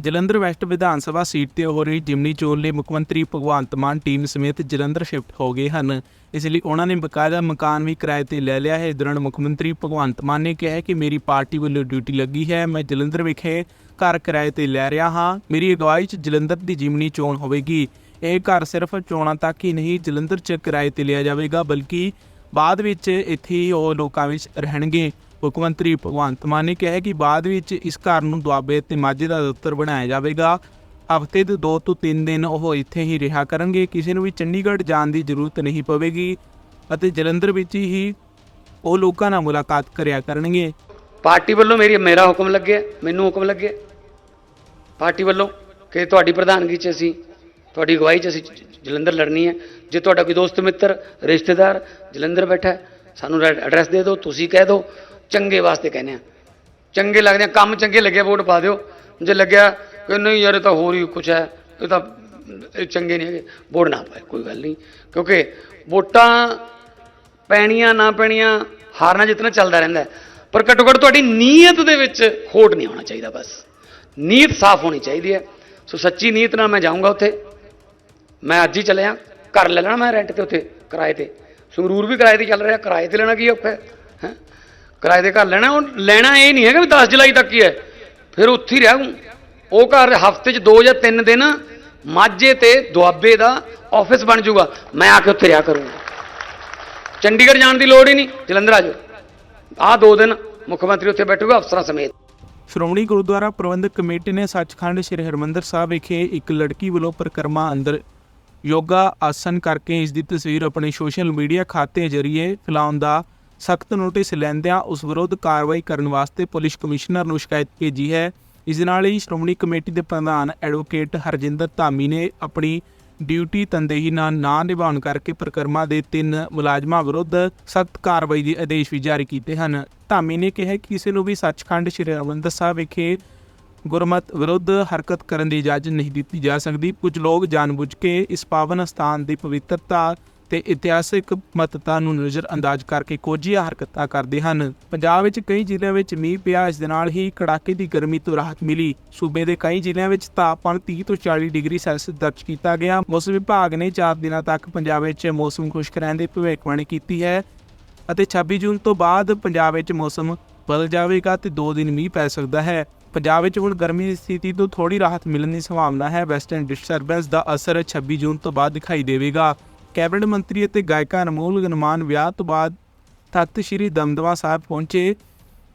Jalandhar West Vidhan Sabha seat ਤੇ ਹੋ ਰਹੀ ਜਿਮਨੀ ਚੋਣ ਲਈ ਮੁੱਖ ਮੰਤਰੀ ਭਗਵੰਤ ਮਾਨ ਟੀਮ ਸਮੇਤ ਜਲੰਧਰ ਸ਼ਿਫਟ ਹੋ ਗਏ ਹਨ। ਇਸ ਲਈ ਉਹਨਾਂ ਨੇ ਬਕਾਇਦਾ ਮਕਾਨ ਵੀ ਕਿਰਾਏ ਤੇ ਲੈ ਲਿਆ ਹੈ। ਇਸ ਦੌਰਾਨ ਮੁੱਖ ਮੰਤਰੀ ਭਗਵੰਤ ਮਾਨ ਨੇ ਕਿਹਾ ਕਿ ਮੇਰੀ ਪਾਰਟੀ ਵੱਲੋਂ ਡਿਊਟੀ ਲੱਗੀ ਹੈ। ਮੈਂ ਜਲੰਧਰ ਵਿਖੇ ਘਰ ਕਿਰਾਏ ਤੇ ਲੈ ਰਿਹਾ ਹਾਂ। ਮੇਰੀ ਅਗਵਾਈ 'ਚ ਜਲੰਧਰ ਦੀ ਜਿਮਨੀ ਚੋਣ ਹੋਵੇਗੀ। ਇਹ ਘਰ ਸਿਰਫ ਚੋਣਾਂ ਤੱਕ ਹੀ ਨਹੀਂ, ਜਲੰਧਰ 'ਚ ਕਿਰਾਏ ਤੇ ਲਿਆ ਜਾਵੇਗਾ, ਬਲਕਿ ਬਾਅਦ ਵਿੱਚ ਇੱਥੇ ਹੀ ਉਹ ਲੋਕਾਂ ਵਿੱਚ ਰਹਿਣਗੇ। ਮੁੱਖ ਮੰਤਰੀ ਭਗਵੰਤ ਮਾਨ ਨੇ ਕਿਹਾ ਕਿ ਬਾਅਦ ਵਿੱਚ ਇਸ ਘਰ ਨੂੰ ਦੁਆਬੇ ਤੇ ਮਾਝੇ ਦਾ ਦਫ਼ਤਰ ਬਣਾਇਆ ਜਾਵੇਗਾ। ਹਫ਼ਤੇ ਦੇ 2 ਤੋਂ 3 ਦਿਨ ਉਹ ਇੱਥੇ ਹੀ ਰਿਹਾ ਕਰਨਗੇ। ਕਿਸੇ ਨੂੰ ਵੀ ਚੰਡੀਗੜ੍ਹ ਜਾਣ ਦੀ ਜ਼ਰੂਰਤ ਨਹੀਂ ਪਵੇਗੀ ਅਤੇ ਜਲੰਧਰ ਵਿੱਚ ਹੀ ਉਹ ਲੋਕਾਂ ਨਾਲ ਮੁਲਾਕਾਤ ਕਰਿਆ ਕਰਨਗੇ। ਪਾਰਟੀ ਵੱਲੋਂ ਮੇਰੀ, ਮੇਰਾ ਹੁਕਮ ਲੱਗਿਆ, ਮੈਨੂੰ ਹੁਕਮ ਲੱਗਿਆ। ਪਾਰਟੀ ਵੱਲੋਂ ਕਿ ਤੁਹਾਡੀ ਪ੍ਰਧਾਨਗੀ 'ਚ ਅਸੀਂ, ਤੁਹਾਡੀ ਅਗਵਾਈ 'ਚ ਅਸੀਂ ਜਲੰਧਰ ਲੜਨੀ ਹੈ। ਜੇ ਤੁਹਾਡਾ ਕੋਈ ਦੋਸਤ ਮਿੱਤਰ, ਰਿਸ਼ਤੇਦਾਰ ਜਲੰਧਰ ਬੈਠਾ ਸਾਨੂੰ ਐਡਰੈਸ ਦੇ ਦਿਓ, ਤੁਸੀਂ ਕਹਿ ਦਿਓ ਚੰਗੇ ਵਾਸਤੇ ਕਹਿੰਦੇ ਆ। ਚੰਗੇ ਲੱਗਦੇ ਆ, ਕੰਮ ਚੰਗੇ ਲੱਗੇ, ਵੋਟ ਪਾ ਦਿਓ। ਜੇ ਲੱਗਿਆ ਕਿ ਨਹੀਂ ਯਾਰ, ਇਹ ਤਾਂ ਹੋਰ ਹੀ ਕੁਝ ਹੈ, ਇਹ ਤਾਂ ਇਹ ਚੰਗੇ ਨਹੀਂ ਹੈਗੇ, ਵੋਟ ਨਾ ਪਾਏ, ਕੋਈ ਗੱਲ ਨਹੀਂ। ਕਿਉਂਕਿ ਵੋਟਾਂ ਪੈਣੀਆਂ, ਨਾ ਪੈਣੀਆਂ, ਹਾਰਨਾ ਜਿੱਤਣਾ ਚੱਲਦਾ ਰਹਿੰਦਾ ਪਰ ਘੱਟੋ ਘੱਟ ਤੁਹਾਡੀ ਨੀਅਤ ਦੇ ਵਿੱਚ ਖੋਟ ਨਹੀਂ ਹੋਣਾ ਚਾਹੀਦਾ ਬਸ। ਨੀਅਤ ਸਾਫ਼ ਹੋਣੀ ਚਾਹੀਦੀ ਹੈ। ਸੋ ਸੱਚੀ ਨੀਅਤ ਨਾਲ ਮੈਂ ਜਾਊਂਗਾ ਉੱਥੇ। ਮੈਂ ਅੱਜ ਹੀ ਚੱਲਿਆ, ਘਰ ਲੈ ਲੈਣਾ ਮੈਂ ਰੈਂਟ ਤੇ ਉੱਥੇ, ਕਿਰਾਏ ਤੇ। ਸੰਗਰੂਰ ਵੀ ਕਿਰਾਏ ਤੇ ਚੱਲ ਰਿਹਾ, ਕਿਰਾਏ ਤੇ ਲੈਣਾ ਕੀ ਔਖਾ ਹੈ, ਹੈਂ? ਕਿਰਾਏ ਦੇ ਘਰ ਲੈਣਾ, ਉਹ ਲੈਣਾ ਇਹ ਨਹੀਂ ਹੈਗਾ ਵੀ 10 ਜੁਲਾਈ ਤੱਕ ਹੀ ਹੈ। ਫਿਰ ਉੱਥੇ ਹੀ ਰਹੂੰ ਉਹ ਘਰ ਹਫ਼ਤੇ 'ਚ 2 ਜਾਂ 3 ਦਿਨ ਮਾਝੇ ਤੇ ਦੁਆਬੇ ਦਾ ਆਫਿਸ ਬਣ ਜਾਊਗਾ ਮੈਂ ਆ ਕੇ ਉੱਥੇ ਰਿਹਾ ਕਰੂੰਗਾ। ਚੰਡੀਗੜ੍ਹ ਜਾਣ ਦੀ ਲੋੜ ਹੀ ਨਹੀਂ। ਜਲੰਧਰ ਆ ਜਾਓ। ਆਹ ਦੋ ਦਿਨ ਮੁੱਖ ਮੰਤਰੀ ਉੱਥੇ ਬੈਠੂਗਾ, ਅਫਸਰਾਂ ਸਮੇਤ। ਸ਼੍ਰੋਮਣੀ ਗੁਰਦੁਆਰਾ ਪ੍ਰਬੰਧਕ ਕਮੇਟੀ ਨੇ ਸੱਚਖੰਡ ਸ੍ਰੀ ਹਰਿਮੰਦਰ ਸਾਹਿਬ ਵਿਖੇ ਇੱਕ ਲੜਕੀ ਵੱਲੋਂ ਪ੍ਰਕਰਮਾ ਅੰਦਰ ਯੋਗਾ ਆਸਨ ਕਰਕੇ ਇਸ ਦੀ ਤਸਵੀਰ ਆਪਣੇ ਸੋਸ਼ਲ ਮੀਡੀਆ ਖਾਤੇ ਜ਼ਰੀਏ ਫੈਲਾਉਣ ਦਾ ਸਖਤ ਨੋਟਿਸ ਲੈਂਦਿਆਂ ਉਸ ਵਿਰੁੱਧ ਕਾਰਵਾਈ ਕਰਨ ਵਾਸਤੇ ਪੁਲਿਸ ਕਮਿਸ਼ਨਰ ਨੂੰ ਸ਼ਿਕਾਇਤ ਭੇਜੀ ਹੈ। ਇਸ ਨਾਲ ਹੀ ਸ਼੍ਰੋਮਣੀ ਕਮੇਟੀ ਦੇ ਪ੍ਰਧਾਨ ਐਡਵੋਕੇਟ ਹਰਜਿੰਦਰ ਧਾਮੀ ਨੇ ਆਪਣੀ ਡਿਊਟੀ ਤੰਦੇਹੀ ਨਾਲ ਨਾ ਨਿਭਾਉਣ ਕਰਕੇ ਪ੍ਰਕਰਮਾ ਦੇ ਤਿੰਨ ਮੁਲਾਜ਼ਮਾਂ ਵਿਰੁੱਧ ਸਖਤ ਕਾਰਵਾਈ ਦੇ ਆਦੇਸ਼ ਵੀ ਜਾਰੀ ਕੀਤੇ ਹਨ। ਧਾਮੀ ਨੇ ਕਿਹਾ ਕਿ ਕਿਸੇ ਨੂੰ ਵੀ ਸੱਚਖੰਡ ਸ੍ਰੀ ਹਰਿਮੰਦਰ ਸਾਹਿਬ ਵਿਖੇ ਗੁਰਮਤ ਵਿਰੁੱਧ ਹਰਕਤ ਕਰਨ ਦੀ ਇਜਾਜ਼ਤ ਨਹੀਂ ਦਿੱਤੀ ਜਾ ਸਕਦੀ। ਕੁਝ ਲੋਕ ਜਾਣਬੁੱਝ ਕੇ ਇਸ ਪਾਵਨ ਸਥਾਨ ਦੀ ਪਵਿੱਤਰਤਾ ਤੇ ਇਤਿਹਾਸਿਕ ਮਹੱਤਤਾ ਨੂੰ ਨਜ਼ਰਅੰਦਾਜ਼ ਕਰਕੇ ਕੋਝੀਆਂ ਹਰਕਤਾਂ ਕਰਦੇ ਹਨ। ਪੰਜਾਬ ਵਿੱਚ ਕਈ ਜ਼ਿਲ੍ਹਿਆਂ ਵਿੱਚ ਮੀਂਹ ਪਿਆ, ਇਸ ਦੇ ਨਾਲ ਹੀ ਕੜਾਕੇ ਦੀ ਗਰਮੀ ਤੋਂ ਰਾਹਤ ਮਿਲੀ। ਸੂਬੇ ਦੇ ਕਈ ਜ਼ਿਲ੍ਹਿਆਂ ਵਿੱਚ ਤਾਪਮਾਨ 30 ਤੋਂ 40 ਡਿਗਰੀ ਸੈਲਸੀਅਸ ਦਰਜ ਕੀਤਾ ਗਿਆ। ਮੌਸਮ ਵਿਭਾਗ ਨੇ 4 ਦਿਨਾਂ ਤੱਕ ਪੰਜਾਬ ਵਿੱਚ ਮੌਸਮ ਖੁਸ਼ਕ ਰਹਿਣ ਦੀ ਭਵਿੱਖਬਾਣੀ ਕੀਤੀ ਹੈ ਅਤੇ 26 ਜੂਨ ਤੋਂ ਬਾਅਦ ਪੰਜਾਬ ਵਿੱਚ ਮੌਸਮ ਬਦਲ ਜਾਵੇਗਾ ਤੇ 2 ਦਿਨ ਮੀਂਹ ਪੈ ਸਕਦਾ ਹੈ। ਪੰਜਾਬ ਵਿੱਚ ਹੁਣ ਗਰਮੀ ਦੀ ਸਥਿਤੀ ਤੋਂ ਥੋੜੀ ਰਾਹਤ ਮਿਲਣ ਦੀ ਸੰਭਾਵਨਾ ਹੈ। ਵੈਸਟਰਨ ਡਿਸਟਰਬੈਂਸ ਦਾ ਅਸਰ 26 ਜੂਨ ਤੋਂ ਬਾਅਦ ਦਿਖਾਈ ਦੇਵੇਗਾ। ਕੈਬਨਿਟ ਮੰਤਰੀ ਅਤੇ ਗਾਇਕਾ ਅਨਮੋਲ ਗਨਮਾਨ ਵਿਆਹ ਤੋਂ ਬਾਅਦ ਤਖਤ ਸ੍ਰੀ ਦਮਦਮਾ ਸਾਹਿਬ ਪਹੁੰਚੇ,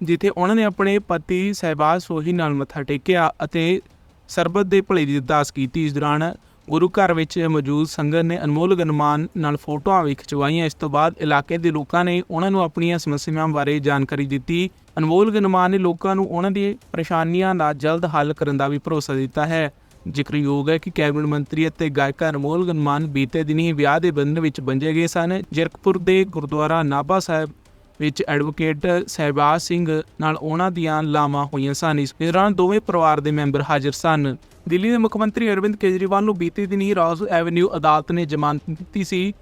ਜਿੱਥੇ ਉਹਨਾਂ ਨੇ ਆਪਣੇ ਪਤੀ ਸਹਿਬਾਜ਼ ਸੋਹੀ ਨਾਲ ਮੱਥਾ ਟੇਕਿਆ ਅਤੇ ਸਰਬਤ ਦੇ ਭਲੇ ਦੀ ਅਰਦਾਸ ਕੀਤੀ। ਇਸ ਦੌਰਾਨ ਗੁਰੂ ਘਰ ਵਿੱਚ ਮੌਜੂਦ ਸੰਗਤ ਨੇ ਅਨਮੋਲ ਗਨਮਾਨ ਨਾਲ ਫੋਟੋਆਂ ਵੀ ਖਿਚਵਾਈਆਂ। ਇਸ ਤੋਂ ਬਾਅਦ ਇਲਾਕੇ ਦੇ ਲੋਕਾਂ ਨੇ ਉਹਨਾਂ ਨੂੰ ਆਪਣੀਆਂ ਸਮੱਸਿਆਵਾਂ ਬਾਰੇ ਜਾਣਕਾਰੀ ਦਿੱਤੀ। ਅਨਮੋਲ ਗਨਮਾਨ ਨੇ ਲੋਕਾਂ ਨੂੰ ਉਹਨਾਂ ਦੀ ਪਰੇਸ਼ਾਨੀਆਂ ਦਾ ਜਲਦ ਹੱਲ ਕਰਨ ਦਾ ਵੀ ਭਰੋਸਾ ਦਿੱਤਾ ਹੈ। ਜ਼ਿਕਰਯੋਗ ਹੈ ਕਿ ਕੈਬਨਿਟ ਮੰਤਰੀ ਅਤੇ ਗਾਇਕਾ ਅਨਮੋਲ ਗਨਮਾਨ ਬੀਤੇ ਦਿਨੀ ਹੀ ਵਿਆਹ ਦੇ ਬੰਧਨ ਵਿੱਚ ਬੰਜੇ ਗਏ ਸਨ। ਜਰਕਪੁਰ ਦੇ ਗੁਰਦੁਆਰਾ ਨਾਭਾ ਸਾਹਿਬ ਵਿੱਚ ਐਡਵੋਕੇਟ ਸਹਿਬਾਜ਼ ਸਿੰਘ ਨਾਲ ਉਹਨਾਂ ਦੀਆਂ ਲਾਵਾਂ ਹੋਈਆਂ ਸਨ। ਇਸ ਦੌਰਾਨ ਦੋਵੇਂ ਪਰਿਵਾਰ ਦੇ ਮੈਂਬਰ ਹਾਜ਼ਰ ਸਨ। ਦਿੱਲੀ ਦੇ ਮੁੱਖ ਮੰਤਰੀ ਅਰਵਿੰਦ ਕੇਜਰੀਵਾਲ ਨੂੰ ਬੀਤੇ ਦਿਨ ਹੀ ਰਾਜ ਐਵਨਿਊ ਅਦਾਲਤ ਨੇ ਜ਼ਮਾਨਤ ਦਿੱਤੀ ਸੀ,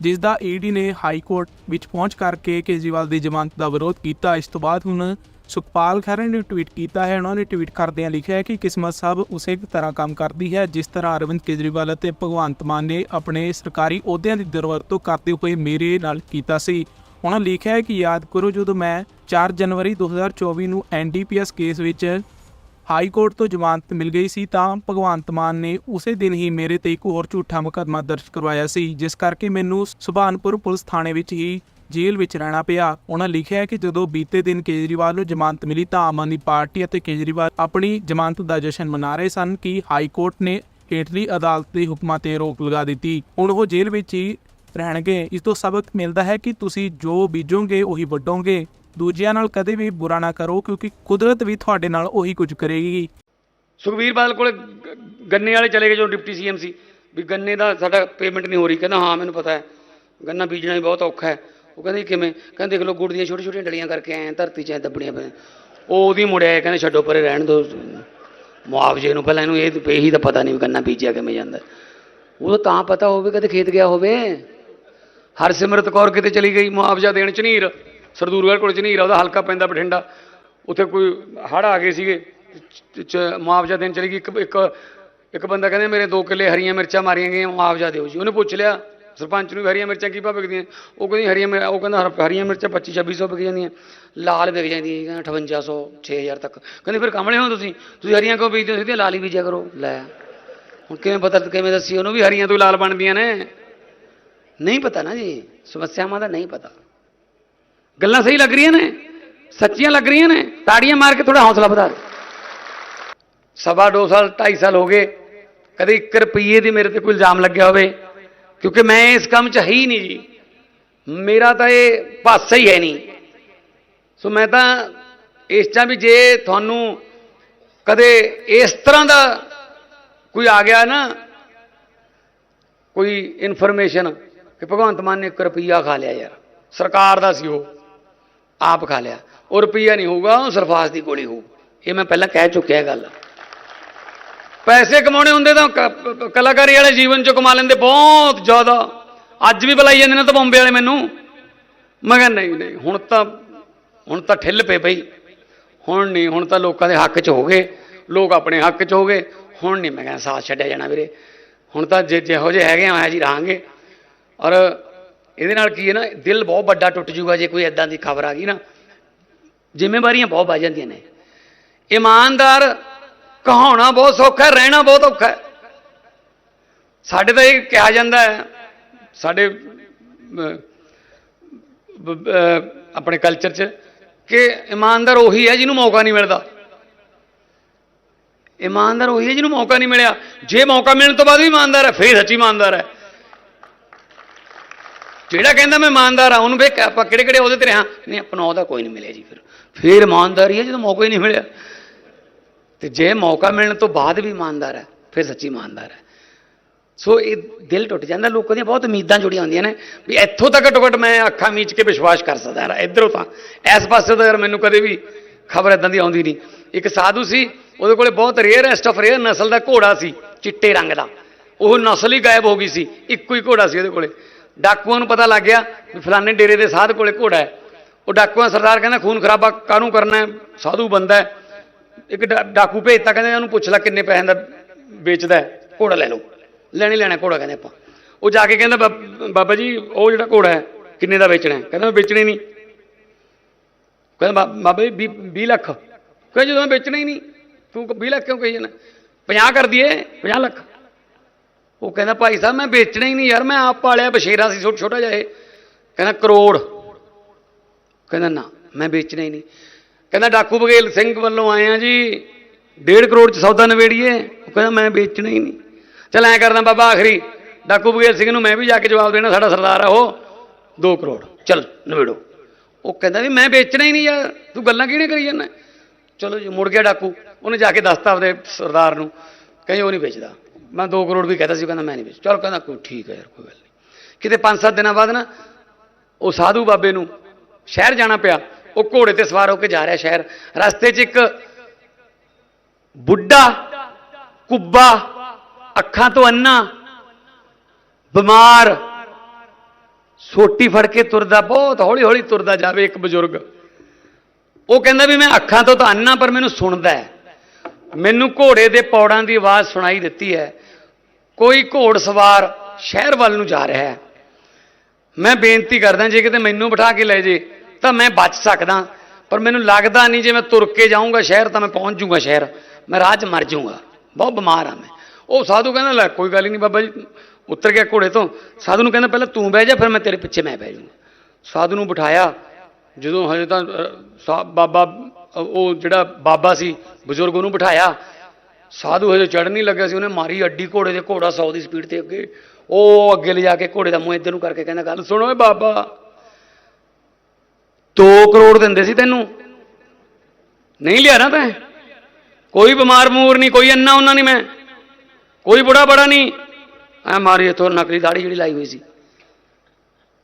ਜਿਸ ਦਾ ਈਡੀ ਨੇ ਹਾਈ ਕੋਰਟ ਵਿੱਚ ਪਹੁੰਚ ਕਰਕੇ ਕੇਜਰੀਵਾਲ ਦੀ ਜ਼ਮਾਨਤ ਦਾ ਵਿਰੋਧ ਕੀਤਾ। ਇਸ ਤੋਂ ਬਾਅਦ ਹੁਣ ਸੁਖਪਾਲ ਖਹਿਰਾ ਨੇ ਟਵੀਟ ਕੀਤਾ ਹੈ, ਉਹਨਾਂ ਨੇ ਟਵੀਟ ਕਰਦਿਆਂ ਲਿਖਿਆ ਹੈ ਕਿ ਕਿਸਮਤ ਸਾਹਿਬ ਉਸੇ ਤਰ੍ਹਾਂ ਕੰਮ ਕਰਦੀ ਹੈ, ਜਿਸ ਤਰ੍ਹਾਂ ਅਰਵਿੰਦ ਕੇਜਰੀਵਾਲ ਅਤੇ ਭਗਵੰਤ ਮਾਨ ਨੇ ਆਪਣੇ ਸਰਕਾਰੀ ਅਹੁਦਿਆਂ ਦੀ ਦੁਰਵਰਤੋਂ ਕਰਦੇ ਹੋਏ ਮੇਰੇ ਨਾਲ ਕੀਤਾ ਸੀ। ਉਹਨਾਂ ਲਿਖਿਆ ਹੈ ਕਿ ਯਾਦ ਕਰੋ ਜਦੋਂ ਮੈਂ 4 ਜਨਵਰੀ 2024 ਨੂੰ ਐਨਡੀਪੀਐਸ ਕੇਸ ਵਿੱਚ ਹਾਈ ਕੋਰਟ ਤੋਂ ਜ਼ਮਾਨਤ ਮਿਲ ਗਈ ਸੀ, ਤਾਂ ਭਗਵੰਤ ਮਾਨ ਨੇ ਉਸੇ ਦਿਨ ਹੀ ਮੇਰੇ ਤੇ ਇੱਕ ਹੋਰ ਝੂਠਾ ਮੁਕੱਦਮਾ ਦਰਜ ਕਰਵਾਇਆ ਸੀ, ਜਿਸ ਕਰਕੇ ਮੈਨੂੰ ਸੁਭਾਨਪੁਰ ਪੁਲਿਸ ਥਾਣੇ ਵਿੱਚ ਹੀ ਜੇਲ੍ਹ ਵਿੱਚ ਰਹਿਣਾ ਪਿਆ। ਉਹਨਾਂ ਲਿਖਿਆ ਕਿ ਜਦੋਂ ਬੀਤੇ ਦਿਨ ਕੇਜਰੀਵਾਲ ਨੂੰ ਜ਼ਮਾਨਤ ਮਿਲੀ ਤਾਂ ਆਮ ਆਦਮੀ ਪਾਰਟੀ ਅਤੇ ਕੇਜਰੀਵਾਲ ਆਪਣੀ ਜ਼ਮਾਨਤ ਦਾ ਜਸ਼ਨ ਮਨਾ ਰਹੇ ਸਨ ਕਿ ਹਾਈ ਕੋਰਟ ਨੇ ਹੇਠਲੀ ਅਦਾਲਤ ਦੇ ਹੁਕਮਾਂ ਤੇ ਰੋਕ ਲਗਾ ਦਿੱਤੀ। ਹੁਣ ਉਹ ਜੇਲ੍ਹ ਵਿੱਚ ਹੀ ਰਹਿਣਗੇ। ਇਸ ਤੋਂ ਸਬਕ ਮਿਲਦਾ ਹੈ ਕਿ ਤੁਸੀਂ ਜੋ ਬੀਜੋਗੇ ਉਹੀ ਵੱਢੋਗੇ। ਦੂਜਿਆਂ ਨਾਲ ਕਦੇ ਵੀ ਬੁਰਾ ਨਾ ਕਰੋ ਕਿਉਂਕਿ ਕੁਦਰਤ ਵੀ ਤੁਹਾਡੇ ਨਾਲ ਉਹੀ ਕੁਝ ਕਰੇਗੀ। ਸੁਖਬੀਰ ਬਾਦਲ ਕੋਲੇ ਗੰਨੇ ਵਾਲੇ ਚਲੇ ਗਏ ਜੋ ਡਿਪਟੀ ਸੀਐਮ ਸੀ। ਵੀ ਗੰਨੇ ਦਾ ਸਾਡਾ ਪੇਮੈਂਟ ਨਹੀਂ ਹੋ ਰਹੀ। ਕਹਿੰਦਾ, ਹਾਂ, ਮੈਨੂੰ ਪਤਾ ਹੈ। ਗੰਨਾ ਬੀਜਣਾ ਵੀ ਬਹੁਤ ਔਖਾ ਹੈ। ਉਹ ਕਹਿੰਦੇ ਕਿਵੇਂ? ਕਹਿੰਦੇ ਦੇਖ ਲਓ ਗੁੜ ਦੀਆਂ ਛੋਟੀਆਂ ਛੋਟੀਆਂ ਡਲੀਆਂ ਕਰਕੇ ਆਏ ਧਰਤੀ 'ਚ ਐਂ ਦੱਬਣੀਆਂ ਪਈਆਂ। ਉਹ ਉਹਦੀ ਮੁੜਿਆ ਕਹਿੰਦੇ ਛੱਡੋ ਪਰੇ ਰਹਿਣ ਦੋ। ਮੁਆਵਜ਼ੇ ਨੂੰ ਪਹਿਲਾਂ ਇਹਨੂੰ ਇਹ ਇਹੀ ਤਾਂ ਪਤਾ ਨਹੀਂ ਵੀ ਗੰਨਾ ਬੀਜਿਆ ਕਿਵੇਂ ਜਾਂਦਾ। ਉਹ ਤਾਂ ਪਤਾ ਹੋਵੇ ਕਦੇ ਖੇਤ ਗਿਆ ਹੋਵੇ। ਹਰਸਿਮਰਤ ਕੌਰ ਕਿਤੇ ਚਲੀ ਗਈ ਮੁਆਵਜ਼ਾ ਦੇਣ ਝਨੀਰ। ਸਰਦੂਰਗੜ੍ਹ ਕੋਲ ਝਨੀਰ, ਉਹਦਾ ਹਲਕਾ ਪੈਂਦਾ ਬਠਿੰਡਾ। ਉੱਥੇ ਕੋਈ ਹੜ੍ਹ ਆ ਗਏ ਸੀਗੇ। ਮੁਆਵਜ਼ਾ ਦੇਣ ਚਲੀ ਗਈ। ਇੱਕ ਇੱਕ ਇੱਕ ਬੰਦਾ ਕਹਿੰਦੇ ਮੇਰੇ 2 ਕਿੱਲੇ ਹਰੀਆਂ ਮਿਰਚਾਂ ਮਾਰੀਆਂ ਗਈਆਂ, ਮੁਆਵਜ਼ਾ ਦਿਓ ਜੀ। ਉਹਨੇ ਪੁੱਛ ਲਿਆ ਸਰਪੰਚ ਨੂੰ ਵੀ ਹਰੀਆਂ ਮਿਰਚਾਂ ਕੀ ਭਾਅ ਵਿਕਦੀਆਂ? ਉਹ ਕਹਿੰਦੀ ਹਰੀਆਂ ਮਿਰ- ਉਹ ਕਹਿੰਦਾ ਹਰ- ਹਰੀਆਂ ਮਿਰਚਾਂ 25 2600 ਵਿਕ ਜਾਂਦੀਆਂ। ਲਾਲ ਵਿਕ ਜਾਂਦੀਆਂ ਜੀ, ਕਹਿੰਦਾ 5800 6000 ਤੱਕ। ਕਹਿੰਦੇ ਫਿਰ ਕਮਲੇ ਹੋ ਤੁਸੀਂ? ਤੁਸੀਂ ਹਰੀਆਂ ਕਿਉਂ ਬੀਜਦੇ ਹੋ? ਸਿੱਧੀਆਂ ਲਾਲ ਹੀ ਬੀਜਿਆ ਕਰੋ। ਲੈ, ਹੁਣ ਕਿਵੇਂ ਪਤਾ ਕਿਵੇਂ ਦੱਸੀ? ਉਹਨੂੰ ਵੀ ਹਰੀਆਂ ਤੋਂ ਲਾਲ ਬਣਦੀਆਂ ਨੇ। ਨਹੀਂ ਪਤਾ ਨਾ ਜੀ, ਸਮੱਸਿਆਵਾਂ ਦਾ ਨਹੀਂ ਪਤਾ। ਗੱਲਾਂ ਸਹੀ ਲੱਗ ਰਹੀਆਂ ਨੇ, ਸੱਚੀਆਂ ਲੱਗ ਰਹੀਆਂ ਨੇ, ਤਾੜੀਆਂ ਮਾਰ ਕੇ ਥੋੜਾ ਹੌਸਲਾ ਵਧਾ ਦਿਓ। ਸਵਾ ਦੋ ਸਾਲ, ਢਾਈ ਸਾਲ ਹੋ ਗਏ। ਕਦੇ 1 ਰੁਪਏ ਦੀ ਮੇਰੇ ਤੇ ਕੋਈ ਇਲਜ਼ਾਮ ਲੱਗਿਆ ਹੋਵੇ। ਕਿਉਂਕਿ ਮੈਂ ਇਸ ਕੰਮ 'ਚ ਹੈ ਹੀ ਨਹੀਂ ਜੀ। ਮੇਰਾ ਤਾਂ ਇਹ ਪਾਸਾ ਹੀ ਹੈ ਨਹੀਂ। ਸੋ ਮੈਂ ਤਾਂ ਇਸ 'ਚ ਵੀ ਜੇ ਤੁਹਾਨੂੰ ਕਦੇ ਇਸ ਤਰ੍ਹਾਂ ਦਾ ਕੋਈ ਆ ਗਿਆ ਨਾ, ਕੋਈ ਇਨਫੋਰਮੇਸ਼ਨ ਕਿ ਭਗਵੰਤ ਮਾਨ ਨੇ 1 ਰੁਪਈਆ ਖਾ ਲਿਆ ਯਾਰ। ਸਰਕਾਰ ਦਾ ਸੀ ਉਹ, ਆਪ ਖਾ ਲਿਆ। ਉਹ ਰੁਪਈਆ ਨਹੀਂ ਹੋਊਗਾ, ਉਹ ਸਰਫਾਸ ਦੀ ਗੋਲੀ ਹੋਊ। ਇਹ ਮੈਂ ਪਹਿਲਾਂ ਕਹਿ ਚੁੱਕਿਆ ਗੱਲ। ਪੈਸੇ ਕਮਾਉਣੇ ਹੁੰਦੇ ਤਾਂ ਕ- ਕਲਾਕਾਰੀ ਵਾਲੇ ਜੀਵਨ 'ਚੋਂ ਕਮਾ ਲੈਂਦੇ ਬਹੁਤ ਜ਼ਿਆਦਾ। ਅੱਜ ਵੀ ਬੁਲਾਈ ਜਾਂਦੇ ਨੇ ਤਾਂ ਬੰਬੇ ਵਾਲੇ ਮੈਨੂੰ। ਮੈਂ ਕਿਹਾ ਨਹੀਂ ਨਹੀਂ, ਹੁਣ ਤਾਂ ਹੁਣ ਤਾਂ ਠਿੱਲ ਪਏ ਬਈ। ਹੁਣ ਨਹੀਂ, ਹੁਣ ਤਾਂ ਲੋਕਾਂ ਦੇ ਹੱਕ 'ਚ ਹੋ ਗਏ। ਲੋਕ ਆਪਣੇ ਹੱਕ 'ਚ ਹੋ ਗਏ। ਹੁਣ ਨਹੀਂ, ਮੈਂ ਕਿਹਾ ਸਾਥ ਛੱਡਿਆ ਜਾਣਾ ਵੀਰੇ। ਹੁਣ ਤਾਂ ਜੇ ਜਿਹੋ ਜਿਹੇ ਹੈਗੇ ਆ ਜੀ ਰਹਾਂਗੇ। ਔਰ ਇਹਦੇ ਨਾਲ ਕੀ ਹੈ ਨਾ, ਦਿਲ ਬਹੁਤ ਵੱਡਾ ਟੁੱਟ ਜੂਗਾ ਜੇ ਕੋਈ ਐਦਾਂ ਦੀ ਖਬਰ ਆ ਗਈ ਨਾ। ਜ਼ਿੰਮੇਵਾਰੀਆਂ ਬਹੁਤ ਵੱਧ ਜਾਂਦੀਆਂ ਨੇ। ਇਮਾਨਦਾਰ ਕਹਾਉਣਾ ਬਹੁਤ ਸੌਖਾ ਹੈ, ਰਹਿਣਾ ਬਹੁਤ ਔਖਾ ਹੈ। ਸਾਡੇ ਤਾਂ ਇਹ ਕਿਹਾ ਜਾਂਦਾ ਹੈ, ਸਾਡੇ ਆਪਣੇ ਕਲਚਰ 'ਚ ਕਿ ਇਮਾਨਦਾਰ ਉਹੀ ਹੈ ਜਿਹਨੂੰ ਮੌਕਾ ਨਹੀਂ ਮਿਲਦਾ। ਇਮਾਨਦਾਰ ਉਹੀ ਹੈ ਜਿਹਨੂੰ ਮੌਕਾ ਨਹੀਂ ਮਿਲਿਆ। ਜੇ ਮੌਕਾ ਮਿਲਣ ਤੋਂ ਬਾਅਦ ਵੀ ਇਮਾਨਦਾਰ ਹੈ, ਫੇਰ ਸੱਚੀ ਇਮਾਨਦਾਰ ਹੈ। ਜਿਹੜਾ ਕਹਿੰਦਾ ਮੈਂ ਇਮਾਨਦਾਰ ਆ ਉਹਨੂੰ ਵੇ ਆਪਾਂ ਕਿਹੜੇ ਕਿਹੜੇ ਉਹਦੇ ਤੇ ਰਹਾ ਨਹੀਂ ਆਪਣਾ ਉਹਦਾ ਕੋਈ ਨਹੀਂ ਮਿਲਿਆ ਜੀ ਫਿਰ। ਫੇਰ ਇਮਾਨਦਾਰੀ ਹੈ ਜਦੋਂ ਮੌਕਾ ਹੀ ਨਹੀਂ ਮਿਲਿਆ। ਤੇ ਜੇ ਮੌਕਾ ਮਿਲਣ ਤੋਂ ਬਾਅਦ ਵੀ ਇਮਾਨਦਾਰ ਹੈ, ਫਿਰ ਸੱਚੀ ਇਮਾਨਦਾਰ ਹੈ। ਸੋ ਇਹ ਦਿਲ ਟੁੱਟ ਜਾਂਦਾ, ਲੋਕਾਂ ਦੀਆਂ ਬਹੁਤ ਉਮੀਦਾਂ ਜੁੜੀਆਂ ਹੁੰਦੀਆਂ ਨੇ ਵੀ ਇੱਥੋਂ ਤੱਕ ਘੱਟੋ ਘੱਟ ਮੈਂ ਅੱਖਾਂ ਮੀਚ ਕੇ ਵਿਸ਼ਵਾਸ ਕਰ ਸਕਦਾ ਹਾਂ, ਇਧਰੋਂ ਤਾਂ। ਇਸ ਪਾਸੇ ਤਾਂ ਯਾਰ ਮੈਨੂੰ ਕਦੇ ਵੀ ਖਬਰ ਇਦਾਂ ਦੀ ਆਉਂਦੀ ਨਹੀਂ। ਇੱਕ ਸਾਧੂ ਸੀ, ਉਹਦੇ ਕੋਲੇ ਬਹੁਤ ਰੇਅਰ ਐਸਟ ਆਫ ਰੇਅਰ ਨਸਲ ਦਾ ਘੋੜਾ ਸੀ, ਚਿੱਟੇ ਰੰਗ ਦਾ। ਉਹ ਨਸਲ ਹੀ ਗਾਇਬ ਹੋ ਗਈ ਸੀ, ਇੱਕੋ ਹੀ ਘੋੜਾ ਸੀ ਉਹਦੇ ਕੋਲੇ। ਡਾਕੂਆਂ ਨੂੰ ਪਤਾ ਲੱਗ ਗਿਆ ਵੀ ਫਲਾਣੇ ਡੇਰੇ ਦੇ ਸਾਧ ਕੋਲੇ ਘੋੜਾ ਹੈ। ਉਹ ਡਾਕੂਆਂ ਸਰਦਾਰ ਕਹਿੰਦਾ, ਖੂਨ ਖਰਾਬਾ ਕਾਹਨੂੰ ਕਰਨਾ ਹੈ? ਸਾਧੂ ਬੰਦਾ ਹੈ। ਇੱਕ ਡਾ- ਡਾਕੂ ਭੇਜਤਾ, ਕਹਿੰਦੇ ਉਹਨੂੰ ਪੁੱਛ ਲੈ ਕਿੰਨੇ ਪੈਸਿਆਂ ਦਾ ਵੇਚਦਾ ਘੋੜਾ ਲੈ ਲਓ। ਲੈਣੀ ਲੈਣਾ ਘੋੜਾ ਕਹਿੰਦੇ ਆਪਾਂ। ਉਹ ਜਾ ਕੇ ਕਹਿੰਦਾ, ਬਾਬਾ ਜੀ, ਉਹ ਜਿਹੜਾ ਘੋੜਾ ਹੈ, ਕਿੰਨੇ ਦਾ ਵੇਚਣਾ ਹੈ? ਕਹਿੰਦਾ, ਮੈਂ ਵੇਚਣਾ ਹੀ ਨਹੀਂ। ਕਹਿੰਦਾ, "ਬਾ- ਬਾਬਾ ਜੀ 20 ਲੱਖ। ਕਹਿੰਦਾ, ਜਦੋਂ ਮੈਂ ਵੇਚਣਾ ਹੀ ਨਹੀਂ, ਤੂੰ 20 ਲੱਖ ਕਿਉਂ ਕਹੀ ਜਾਂਦਾ? 50 ਕਰ ਦਈਏ 50 ਲੱਖ। ਉਹ ਕਹਿੰਦਾ, ਭਾਈ ਸਾਹਿਬ, ਮੈਂ ਵੇਚਣਾ ਹੀ ਨਹੀਂ ਯਾਰ, ਮੈਂ ਆਪ ਪਾਲਿਆ ਬਸ਼ੇਰਾ ਸੀ ਛੋਟਾ ਛੋਟਾ ਜਿਹਾ ਇਹ। ਕਹਿੰਦਾ, ਕਰੋੜ। ਕਹਿੰਦਾ, ਨਾ, ਮੈਂ ਵੇਚਣਾ ਹੀ ਨਹੀਂ। ਕਹਿੰਦਾ ਡਾਕੂ ਬਗੇਲ ਸਿੰਘ ਵੱਲੋਂ ਆਏ ਆ ਜੀ 1.5 ਕਰੋੜ ਚ ਸੌਦਾ ਨਵੇੜੀਏ ਉਹ ਕਹਿੰਦਾ ਮੈਂ ਵੇਚਣਾ ਹੀ ਨਹੀਂ। ਚਲ ਐਂ ਕਰਦਾ ਬਾਬਾ ਆਖਰੀ, ਡਾਕੂ ਬਗੇਲ ਸਿੰਘ ਨੂੰ ਮੈਂ ਵੀ ਜਾ ਕੇ ਜਵਾਬ ਦੇਣਾ, ਸਾਡਾ ਸਰਦਾਰ ਆ ਉਹ 2 ਕਰੋੜ। ਚਲ ਨਵੇੜੋ ਉਹ ਕਹਿੰਦਾ ਵੀ ਮੈਂ ਵੇਚਣਾ ਹੀ ਨਹੀਂ ਯਾਰ, ਤੂੰ ਗੱਲਾਂ ਕਿਹੜੀਆਂ ਕਰੀ ਜਾਂਦਾ? ਚਲੋ ਜੀ, ਮੁੜ ਗਿਆ ਡਾਕੂ, ਉਹਨੇ ਜਾ ਕੇ ਦੱਸਤਾ ਆਪਦੇ ਸਰਦਾਰ ਨੂੰ, ਕਹਿੰਦੇ ਉਹ ਨਹੀਂ ਵੇਚਦਾ। ਮੈਂ 2 ਕਰੋੜ ਵੀ ਕਹਤਾ ਸੀ ਕਹਿੰਦਾ ਮੈਂ ਨਹੀਂ ਵੇਚ ਚਲ ਕਹਿੰਦਾ ਕੋਈ ਠੀਕ ਹੈ ਯਾਰ, ਕੋਈ ਗੱਲ ਨਹੀਂ। ਕਿਤੇ 5-7 ਦਿਨਾਂ ਬਾਅਦ ਨਾ, ਉਹ ਸਾਧੂ ਬਾਬੇ ਨੂੰ ਸ਼ਹਿਰ ਜਾਣਾ ਪਿਆ। ਉਹ ਘੋੜੇ ਤੇ ਸਵਾਰ ਹੋ ਕੇ ਜਾ ਰਿਹਾ ਸ਼ਹਿਰ। ਰਸਤੇ 'ਚ ਇੱਕ ਬੁੱਢਾ, ਕੁੱਬਾ, ਅੱਖਾਂ ਤੋਂ ਅੰਨਾ ਬਿਮਾਰ, ਸੋਟੀ ਫੜ ਕੇ ਤੁਰਦਾ, ਬਹੁਤ ਹੌਲੀ ਹੌਲੀ ਤੁਰਦਾ ਜਾਵੇ ਇੱਕ ਬਜ਼ੁਰਗ। ਉਹ ਕਹਿੰਦਾ ਵੀ ਮੈਂ ਅੱਖਾਂ ਤੋਂ ਤਾਂ ਅੰਨਾ ਪਰ ਮੈਨੂੰ ਸੁਣਦਾ ਹੈ। ਮੈਨੂੰ ਘੋੜੇ ਦੇ ਪੌੜਾਂ ਦੀ ਆਵਾਜ਼ ਸੁਣਾਈ ਦਿੱਤੀ ਹੈ। ਕੋਈ ਘੋੜ ਸਵਾਰ ਸ਼ਹਿਰ ਵੱਲ ਨੂੰ ਜਾ ਰਿਹਾ ਹੈ। ਮੈਂ ਬੇਨਤੀ ਕਰਦਾ, ਜੇ ਕਿਤੇ ਮੈਨੂੰ ਬਿਠਾ ਕੇ ਲੈ ਜੇ ਤਾਂ ਮੈਂ ਬਚ ਸਕਦਾ। ਪਰ ਮੈਨੂੰ ਲੱਗਦਾ ਨਹੀਂ ਜੇ ਮੈਂ ਤੁਰ ਕੇ ਜਾਊਂਗਾ ਸ਼ਹਿਰ ਤਾਂ ਮੈਂ ਪਹੁੰਚ ਜਾਊਂਗਾ ਸ਼ਹਿਰ। ਮੈਂ ਰਾਹ 'ਚ ਮਰ ਜਾਊਂਗਾ ਬਹੁਤ ਬਿਮਾਰ ਆ ਮੈਂ। ਉਹ ਸਾਧੂ ਕਹਿੰਦਾ, ਲੈ, ਕੋਈ ਗੱਲ ਹੀ ਨਹੀਂ ਬਾਬਾ ਜੀ। ਉਤਰ ਗਿਆ ਘੋੜੇ ਤੋਂ। ਸਾਧੂ ਨੂੰ ਕਹਿੰਦਾ, ਪਹਿਲਾਂ ਤੂੰ ਬਹਿ ਜਾ, ਫਿਰ ਮੈਂ ਤੇਰੇ ਪਿੱਛੇ ਮੈਂ ਬਹਿ ਜਾਊਂਗਾ ਸਾਧੂ ਨੂੰ ਬਿਠਾਇਆ। ਜਦੋਂ ਹਜੇ ਤਾਂ ਸਾ- ਬਾਬਾ ਉਹ ਜਿਹੜਾ ਬਾਬਾ ਸੀ, ਬਜ਼ੁਰਗ ਉਹਨੂੰ ਬਿਠਾਇਆ। ਸਾਧੂ ਹਜੇ ਚੜ੍ਹਨ ਨਹੀਂ ਲੱਗਿਆ ਸੀ। ਉਹਨੇ ਮਾਰੀ ਅੱਡੀ ਘੋੜੇ ਦੇ ਘੋੜਾ 100 ਦੀ ਸਪੀਡ ਤੇ ਅੱਗੇ। ਉਹ ਅੱਗੇ ਲਿਜਾ ਕੇ ਘੋੜੇ ਦਾ ਮੂੰਹ ਇੱਧਰ ਨੂੰ ਕਰਕੇ ਕਹਿੰਦਾ, ਗੱਲ ਸੁਣੋ ਏ ਬਾਬਾ। 2 ਕਰੋੜ ਦਿੰਦੇ ਸੀ ਤੈਨੂੰ? ਨਹੀਂ ਲਿਆ ਨਾ ਤੈਂ? ਕੋਈ ਬਿਮਾਰ ਮੂਰ ਨਹੀਂ, ਕੋਈ ਅੰਨਾ ਉਹਨਾਂ ਨਹੀਂ ਮੈਂ। ਕੋਈ ਬੁੜਾ ਬੜਾ ਨਹੀਂ। ਐ ਮਾਰੀ ਇਥੋਂ ਨਕਲੀ ਦਾੜੀ ਜਿਹੜੀ ਲਾਈ ਹੋਈ ਸੀ।